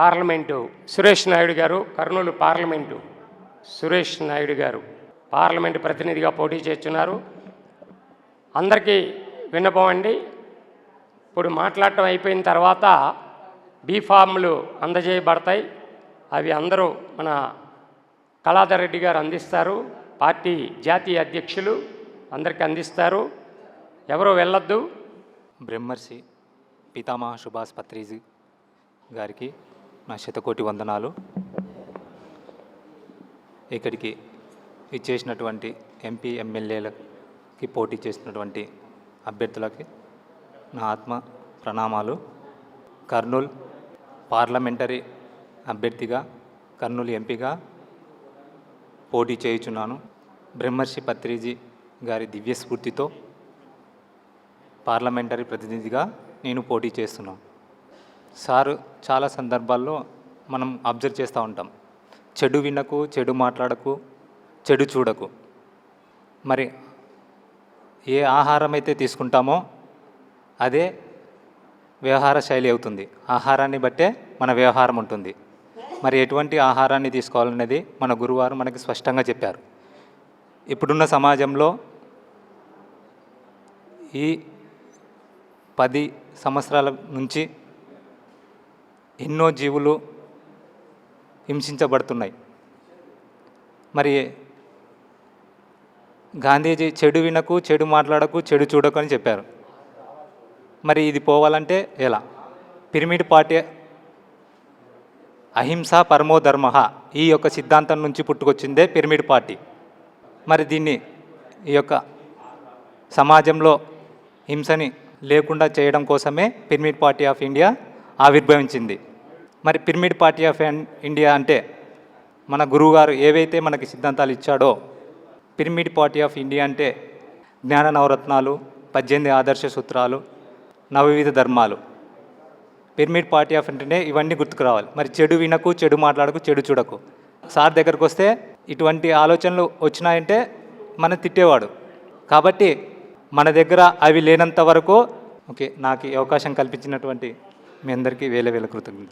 Parliament. Suresh Naidu గారు Kurnool parliament. Suresh Naidu గారు parliament ప్రతినిధిగా పోటీ చేస్తున్నారు. అందరికీ విన్నపం అండి. ఇప్పుడు మాట్లాడటం అయిపోయిన తర్వాత బీఫామ్లు అందజేయబడతాయి. అవి అందరూ మన కళాధర్ రెడ్డి గారు అందిస్తారు. పార్టీ జాతీయ అధ్యక్షులు అందరికీ అందిస్తారు. ఎవరు వెళ్ళొద్దు. బ్రహ్మర్షి పితామహ సుభాష్ పత్రిజీ గారికి నా శతకోటి వందనాలు. ఇక్కడికి ఇచ్చేసినటువంటి ఎంపీ ఎమ్మెల్యేలకి పోటీ చేసినటువంటి అభ్యర్థులకి నా ఆత్మ ప్రణామాలు. కర్నూల్ పార్లమెంటరీ అభ్యర్థిగా కర్నూలు ఎంపీగా పోటీ చేయుచున్నాను. బ్రహ్మర్షి పత్రిజీ గారి దివ్య స్ఫూర్తితో పార్లమెంటరీ ప్రతినిధిగా నేను పోటీ చేస్తున్నాను. సారు చాలా సందర్భాల్లో మనం అబ్జర్వ్ చేస్తూ ఉంటాం. చెడు వినకు చెడు మాట్లాడకు చెడు చూడకు. మరి ఏ ఆహారం అయితే తీసుకుంటామో అదే వ్యవహార శైలి అవుతుంది. ఆహారాన్ని బట్టే మన వ్యవహారం ఉంటుంది. మరి ఎటువంటి ఆహారాన్ని తీసుకోవాలనేది మన గురువారు మనకి స్పష్టంగా చెప్పారు. ఇప్పుడున్న సమాజంలో ఈ పది సంవత్సరాల నుంచి ఎన్నో జీవులు హింసించబడుతున్నాయి. మరి గాంధీజీ చెడు వినకు చెడు మాట్లాడకు చెడు చూడకు అని చెప్పారు. మరి ఇది పోవాలంటే ఎలా? పిరమిడ్ పార్టీ అహింస పరమో ధర్మ ఈ యొక్క సిద్ధాంతం నుంచి పుట్టుకొచ్చిందే పిరమిడ్ పార్టీ. మరి దీన్ని ఈ యొక్క సమాజంలో హింసని లేకుండా చేయడం కోసమే పిరమిడ్ పార్టీ ఆఫ్ ఇండియా ఆవిర్భవించింది. మరి పిరమిడ్ పార్టీ ఆఫ్ ఇండియా అంటే మన గురువుగారు ఏవైతే మనకి సిద్ధాంతాలు ఇచ్చాడో పిరమిడ్ పార్టీ ఆఫ్ ఇండియా అంటే జ్ఞాన నవరత్నాలు పద్దెనిమిది ఆదర్శ సూత్రాలు నవవిధ ధర్మాలు. పిరమిడ్ పార్టీ ఆఫ్ అంటేనే ఇవన్నీ గుర్తుకు రావాలి. మరి చెడు వినకు చెడు మాట్లాడకు చెడు చూడకు. సార్ దగ్గరకు వస్తే ఇటువంటి ఆలోచనలు వచ్చినాయంటే మన తిట్టేవాడు. కాబట్టి మన దగ్గర అవి లేనంత వరకు ఓకే నాకు అవకాశం కల్పించినటువంటి మీ అందరికీ వేల వేల కృతజ్ఞత